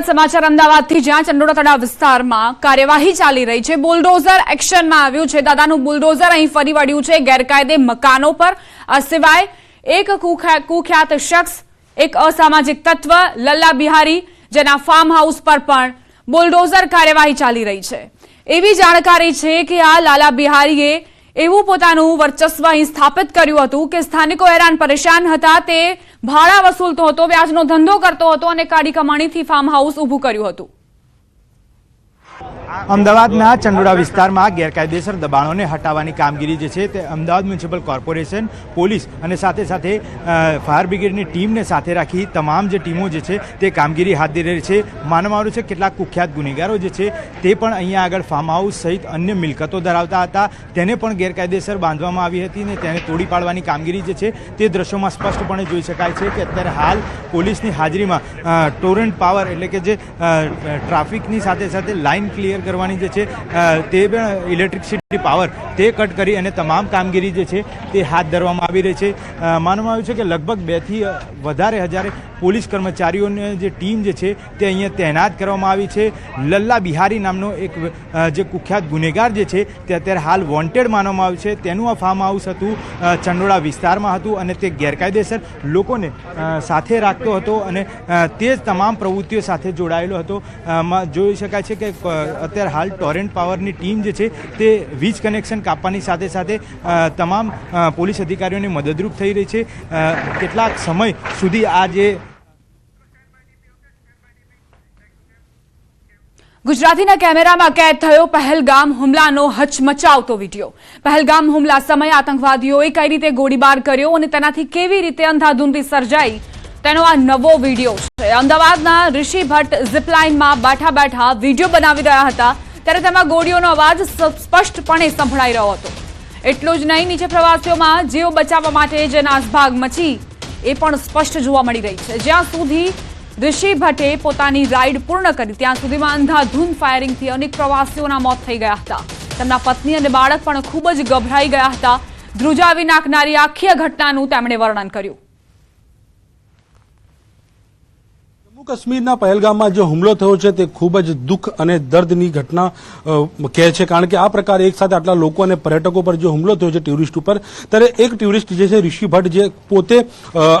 સમાચાર અમદાવાદથી. જ્યાં ચંડોળા તળાવ વિસ્તારમાં કાર્યવાહી ચાલી રહી છે. બુલડોઝર એક્શનમાં આવ્યું છે. દાદાનું બુલડોઝર અહીં ફરી વળ્યું છે ગેરકાયદે મકાનો પર. આ સિવાય એક કુખ્યા- કુખ્યાત શખ્સ, એક અસામાજિક તત્વ, લલ્લા બિહારી, જેના ફાર્મ હાઉસ પર પણ બુલડોઝર કાર્યવાહી ચાલી રહી છે. એવી જાણકારી છે કે આ લાલા બિહારીએ એવું પોતાનું વર્ચસ્વ અહીં સ્થાપિત કર્યું હતું કે સ્થાનિકો હેરાન પરેશાન હતા. તે ભાડા વસૂલતો હતો, વ્યાજનો ધંધો કરતો હતો અને કાળી કમાણીથી ફાર્મ હાઉસ ઊભું કર્યું હતું. અમદાવાદના ચંડોળા વિસ્તારમાં ગેરકાયદેસર દબાણોને હટાવવાની કામગીરી જે છે તે અમદાવાદ મ્યુનિસિપલ કોર્પોરેશન, પોલીસ અને સાથે સાથે ફાયર બ્રિગેડની ટીમને સાથે રાખી તમામ જે ટીમો જે છે તે કામગીરી હાથ ધરી રહી છે. માનવામાં આવ્યું છે કેટલાક કુખ્યાત ગુનેગારો જે છે તે પણ અહીંયા આગળ ફાર્મ હાઉસ સહિત અન્ય મિલકતો ધરાવતા હતા. તેને પણ ગેરકાયદેસર બાંધવામાં આવી હતી ને તેને તોડી પાડવાની કામગીરી જે છે તે દ્રશ્યોમાં સ્પષ્ટપણે જોઈ શકાય છે કે અત્યારે હાલ પોલીસની હાજરીમાં ટોરન્ટ પાવર એટલે કે જે ટ્રાફિકની સાથે સાથે લાઇન ક્લિયર કરવાની જે છે તે પણ ઇલેક્ટ્રિસિટી પાવર તે કટ કરી અને તમામ કામગીરી જે છે તે હાથ ધરવામાં આવી રહી છે. માનવામાં આવ્યું છે કે લગભગ બેથી વધારે હજારે પોલીસ કર્મચારીઓની જે ટીમ જે છે તે અહીંયા તહેનાત કરવામાં આવી છે. લલ્લા બિહારી નામનો એક જે કુખ્યાત ગુનેગાર જે છે તે અત્યારે હાલ વોન્ટેડ માનવામાં આવ્યું છે. તેનું આ ફાર્મ હાઉસ હતું ચંડોળા વિસ્તારમાં હતું અને તે ગેરકાયદેસર લોકોને સાથે રાખતો હતો અને તે જ તમામ પ્રવૃત્તિઓ સાથે જોડાયેલો હતો. જોઈ શકાય છે કે અત્યારે હાલ ટોરેન્ટ પાવરની ટીમ જે છે તે વીજ કનેક્શન કાપવાની સાથે સાથે તમામ પોલીસ અધિકારીઓને મદદરૂપ થઈ રહી છે. કેટલાક સમય સુધી આ જે ગુજરાતીના કેમેરામાં કેદ થયો પહેલગામ હુમલાનો હચમચાવતો વીડિયો. પહેલગામ હુમલા સમયે આતંકવાદીઓએ કઈ રીતે ગોળીબાર કર્યો અને તેનાથી કેવી રીતે અંધાધૂંધી સર્જાઈ, તેનો આ નવો વીડિયો છે. અમદાવાદના ઋષિ ભટ્ટ ઝીપલાઇનમાં બેઠા બેઠા વીડિયો બનાવી રહ્યા હતા. ત્યારે તેમાં ગોળીઓનો અવાજ સ્પષ્ટપણે સંભળાઈ રહ્યો હતો. એટલું જ નહીં, નીચે પ્રવાસીઓમાં જીવ બચાવવા માટે જે નાસભાગ મચી, એ પણ સ્પષ્ટ જોવા મળી રહી છે. જ્યાં સુધી ઋષિ ભટ્ટે પોતાની રાઈડ પૂર્ણ કરી, ત્યાં સુધીમાં અંધાધૂંધ ફાયરિંગથી અનેક પ્રવાસીઓના મોત થઈ ગયા હતા. તેમના પત્ની અને બાળક પણ ખૂબ જ ગભરાઈ ગયા હતા. ધ્રુજાવી નાખનારી આખી ઘટનાનું તેમણે વર્ણન કર્યું. જમ્મુ કાશ્મીરના પહેલગામમાં જે હુમલો થયો છે, તે ખૂબ જ દુઃખ અને દર્દની ઘટના કહે છે. કારણ કે આ પ્રકારે એક સાથે આટલા લોકો અને પર્યટકો પર જે હુમલો થયો છે ટુરિસ્ટ ઉપર, ત્યારે એક ટુરિસ્ટ જે છે, ઋષિ ભટ્ટ, જે પોતે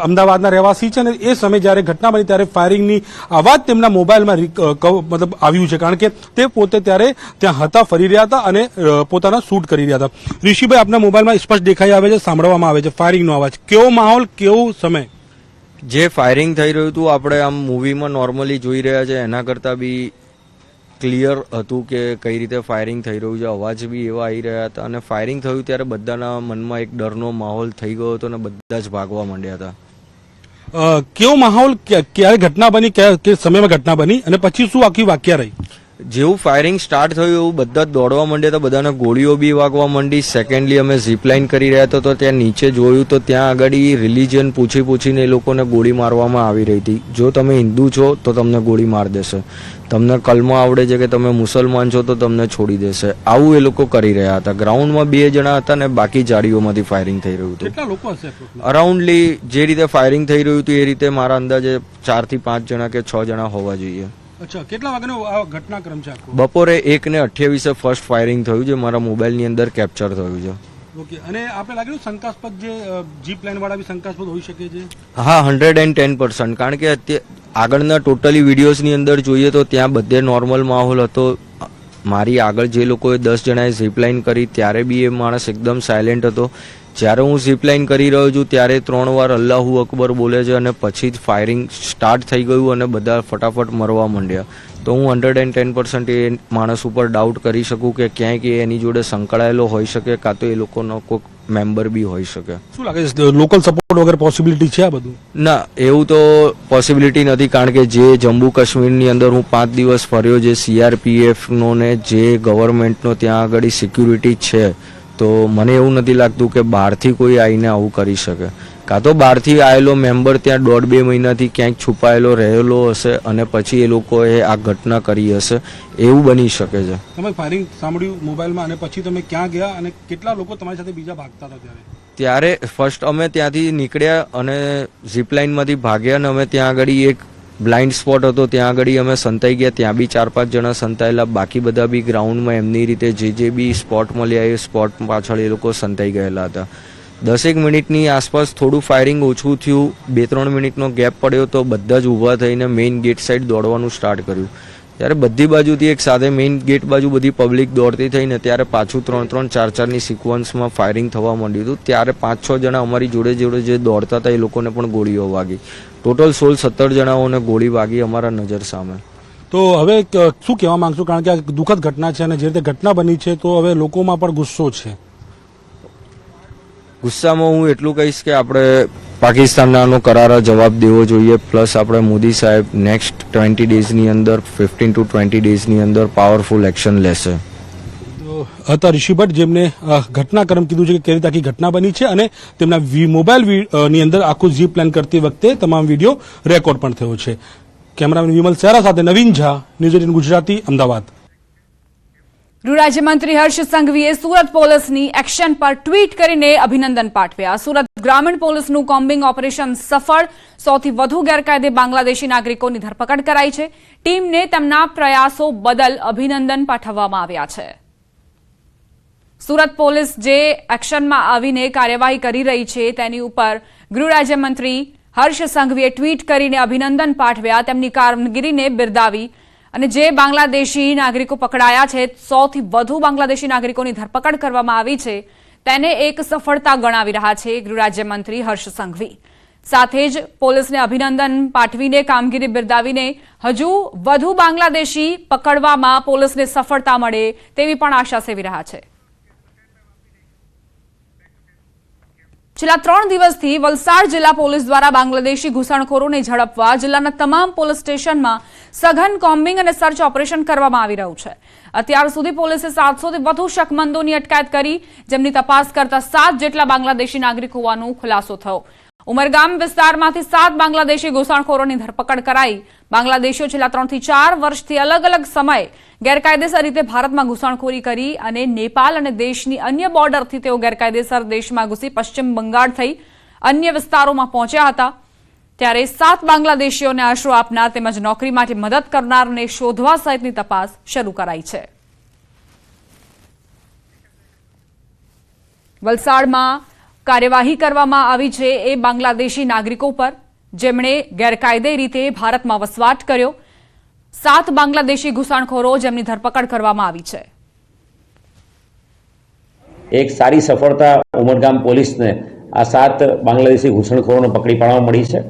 અમદાવાદના રહેવાસી છે અને એ સમયે જ્યારે ઘટના બની ત્યારે ફાયરિંગની અવાજ તેમના મોબાઈલમાં મતલબ આવ્યું છે. કારણ કે તે પોતે ત્યારે ત્યાં હતા, ફરી રહ્યા હતા અને પોતાના શૂટ કરી રહ્યા હતા. ઋષિભાઈ, આપના મોબાઈલમાં સ્પષ્ટ દેખાઈ આવે છે, સાંભળવામાં આવે છે ફાયરિંગનો અવાજ કેવો માહોલ, કેવો સમય? જે ફાયરિંગ થઈ રહ્યું હતું, આપણે આમ મૂવીમાં નોર્મલી જોઈ રહ્યા છે, એના કરતાં બી ક્લિયર હતું કે કઈ રીતે ફાયરિંગ થઈ રહ્યું છે. અવાજ બી એવા આવી રહ્યા હતા અને ફાયરિંગ થયું ત્યારે બધાના મનમાં એક ડરનો માહોલ થઈ ગયો હતો અને બધા જ ભાગવા માંડ્યા હતા. કેવો માહોલ ક્યારે ઘટના બની કે સમયમાં ઘટના બની અને પછી શું આખી વાક્ય રહી? જેવું ફાયરિંગ સ્ટાર્ટ થયું એવું બધા દોડવા માંડ્યા હતા બધાને ગોળીઓ બી વાગવા માંડી. સેકન્ડલી અમે ઝીપલાઇન કરી રહ્યા હતા તો ત્યાં નીચે જોયું તો ત્યાં આગળ રિલિજન પૂછી પૂછીને એ લોકોને ગોળી મારવામાં આવી રહી હતી. જો તમે હિન્દુ છો તો તમને ગોળી માર દેશે. તમને કલમો આવડે છે કે તમે મુસલમાન છો તો તમને છોડી દેશે. આવું એ લોકો કરી રહ્યા હતા. ગ્રાઉન્ડમાં બે જણા હતા ને બાકી જાડીઓમાંથી ફાયરિંગ થઈ રહ્યું હતું? અરાઉન્ડલી જે રીતે ફાયરિંગ થઈ રહ્યું હતું એ રીતે મારા અંદાજે ચારથી પાંચ જણા કે છ જણા હોવા જોઈએ. અચ્છા કેટલા વાગ્યાનો આ ઘટનાક્રમ છે આખો? બપોરે એક ને અઠ્યાવીસે ફર્સ્ટ ફાયરિંગ થયું છે મારા મોબાઈલની અંદર કેપ્ચર થયું છે. ઓકે અને આપણે લાગેલું શંકાસ્પદ જે જીપ લાઈન વાળા બી શંકાસ્પદ હોઈ શકે છે? હા હંડ્રેડ એન્ડ ટેન પર્સન્ટ કારણ કે આગળના ટોટલી વિડીયોઝની અંદર જોઈએ તો ત્યાં બધે નોર્મલ માહોલ હતો. મારી આગળ જે લોકોએ દસ જણાએ ઝીપલાઇન કરી ત્યારે બી એ માણસ એકદમ સાયલેન્ટ હતો. જ્યારે હું ઝીપલાઇન કરી રહ્યો છું ત્યારે ત્રણ વાર અલ્લાહુ અકબર બોલે છે અને પછી જ ફાયરિંગ સ્ટાર્ટ થઈ ગયું અને બધા ફટાફટ મરવા માંડ્યા. તો હું હંડ્રેડ એન્ડ ટેન પર્સન્ટ એ માણસ ઉપર ડાઉટ કરી શકું કે ક્યાંય કે એની જોડે સંકળાયેલો હોઈ શકે કાં તો એ લોકોનો કોઈક મેમ્બર બી હોઈ શકે. શું લાગે છે લોકલ સપોર્ટ વગર પોસિબિલિટી છે આ બધું? ના એવું તો પોસિબિલિટી નથી કારણ કે જે જમ્મુ કાશ્મીરની અંદર હું પાંચ દિવસ ફર્યો જે સીઆરપીએફનો ને જે ગવર્મેન્ટનો ત્યાં આગળ સિક્યુરિટી છે તો મને એવું નથી લાગતું કે બહારથી કોઈ આવીને આવું કરી શકે. કાં તો બહારથી આવેલો મેમ્બર ત્યાં દોઢ બે મહિનાથી ક્યાંક છુપાયેલો રહેલો હશે અને પછી એ લોકોએ આ ઘટના કરી હશે એવું બની શકે છે. તમે ફાયરિંગ સાંભળ્યું મોબાઈલમાં અને પછી તમે ક્યાં ગયા અને કેટલા લોકો તમારી સાથે બીજા ભાગતા હતા ત્યારે? ત્યારે ફર્સ્ટ અમે ત્યાંથી નીકળ્યા અને ઝીપલાઇનમાંથી ભાગ્યા અને અમે ત્યાં આગળ એક બ્લાઇન્ડ સ્પોટ હતો, ત્યાં આગળ અમે સંતાઈ ગયા. ત્યાં બી ચાર પાંચ જણા સંતાયેલા. બાકી બધા બી ગ્રાઉન્ડમાં એમની રીતે જે જે બી સ્પોટ મળ્યા, એ સ્પોટ પાછળ એ લોકો સંતાઈ ગયેલા હતા. દસેક મિનિટની આસપાસ થોડું ફાયરિંગ ઓછું થયું. બે ત્રણ મિનિટનો ગેપ પડ્યો તો બધા જ ઊભા થઈને મેઇન ગેટ સાઈડ દોડવાનું સ્ટાર્ટ કર્યું. ત્યારે બધી બાજુથી એક સાથે મેઇન ગેટ બાજુ બધી પબ્લિક દોડતી થઈને ત્યારે પાછું ત્રણ ત્રણ ચાર ચારની સિક્વન્સમાં ફાયરિંગ થવા માંડ્યું હતું. ત્યારે પાંચ છ જણા અમારી જોડે જોડે જે દોડતા હતા એ લોકોને પણ ગોળીઓ વાગી. ટોટલ સોળ સત્તર જણાઓને ગોળી વાગી અમારા નજર સામે. તો હવે શું કહેવા માંગશો? કારણ કે આ દુઃખદ ઘટના છે અને જે રીતે ઘટના બની છે તો હવે લોકોમાં પણ ગુસ્સો છે. ગુસ્સામાં હું એટલું કહીશ કે આપણે પાકિસ્તાનને કરારા જવાબ દેવો જોઈએ. પ્લસ આપણે મોદી સાહેબ નેક્સ્ટ ટ્વેન્ટી ડેઝની અંદર ફિફ્ટીન ટુ ટ્વેન્ટી ડેઝની અંદર પાવરફુલ એક્શન લેશે. હતા ઋષિ ભટ્ટ જેમને ઘટનાક્રમ કીધું છે કે કેવી રીતે ઘટના બની છે અને તેમના મોબાઈલની અંદર આખું જી પ્લાન કરતી વખતે તમામ વીડિયો રેકોર્ડ પણ થયો છે. કેમેરામેન વિમલ સેરા સાથે નવીન ઝા, ન્યૂઝ એટીન ગુજરાતી, અમદાવાદ. ગૃહ હર્ષ સંઘવીએ સુરત પોલીસની એક્શન પર ટ્વીટ કરીને અભિનંદન પાઠવ્યા. સુરત ગ્રામીણ પોલીસનું કોમ્બિંગ ઓપરેશન સફળ, સૌથી વધુ ગેરકાયદે બાંગ્લાદેશી નાગરિકોની ધરપકડ કરાઈ છે. ટીમને તેમના પ્રયાસો બદલ અભિનંદન પાઠવવામાં આવ્યા છે. સુરત પોલીસ જે એક્શનમાં આવીને કાર્યવાહી કરી રહી છે, તેની ઉપર ગૃહ રાજ્યમંત્રી હર્ષ સંઘવીએ ટ્વીટ કરીને અભિનંદન પાઠવ્યા. તેમની કામગીરીને બિરદાવી અને જે બાંગ્લાદેશી નાગરિકો પકડાયા છે, સૌથી વધુ બાંગ્લાદેશી નાગરિકોની ધરપકડ કરવામાં આવી છે, તેને એક સફળતા ગણાવી રહ્યા છે ગૃહરાજ્યમંત્રી હર્ષ સંઘવી. સાથે જ પોલીસને અભિનંદન પાઠવીને, કામગીરી બિરદાવીને હજુ વધુ બાંગ્લાદેશી પકડવામાં પોલીસને સફળતા મળે તેવી પણ આશા સેવી રહ્યા છે. છેલ્લા ત્રણ દિવસથી વલસાડ જિલ્લા પોલીસ દ્વારા બાંગ્લાદેશી ઘૂસણખોરોને ઝડપવા જિલ્લાના તમામ પોલીસ સ્ટેશનમાં સઘન કોમ્બિંગ અને સર્ચ ઓપરેશન કરવામાં આવી રહ્યું છે. અત્યાર સુધી પોલીસે સાતસોથી વધુ શકમંદોની અટકાયત કરી, જેમની તપાસ કરતા સાત જેટલા બાંગ્લાદેશી નાગરિક હોવાનો ખુલાસો થયો. ઉમરગામ વિસ્તારમાંથી સાત બાંગ્લાદેશી ઘૂસણખોરોની ધરપકડ કરાઈ. બાંગ્લાદેશીઓ છેલ્લા ત્રણથી ચાર વર્ષથી અલગ અલગ સમયે ગેરકાયદેસર રીતે ભારતમાં ઘૂસણખોરી કરી અને નેપાલ અને દેશની અન્ય બોર્ડરથી તેઓ ગેરકાયદેસર દેશમાં ઘૂસી પશ્ચિમ બંગાળ થઈ અન્ય વિસ્તારોમાં પહોંચ્યા હતા. ત્યારે સાત બાંગ્લાદેશીઓને આશરો આપનાર તેમજ નોકરી માટે મદદ કરનારને શોધવા સહિતની તપાસ શરૂ કરાઈ છે. વલસાડમાં કાર્યવાહી કરવામાં આવી છે એ બાંગ્લાદેશી નાગરિકો પર. જેમણે ગેરકાયદે રીતે ભારતમાં વસવાટ કર્યો. સાત બાંગ્લાદેશી ઘૂસણખોરો જેમની ધરપકડ કરવામાં આવી છે. એક સારી સફળતા ઉમરગામ પોલીસને આ સાત બાંગ્લાદેશી ઘૂસણખોરોને પકડી પાડવા મળી છે.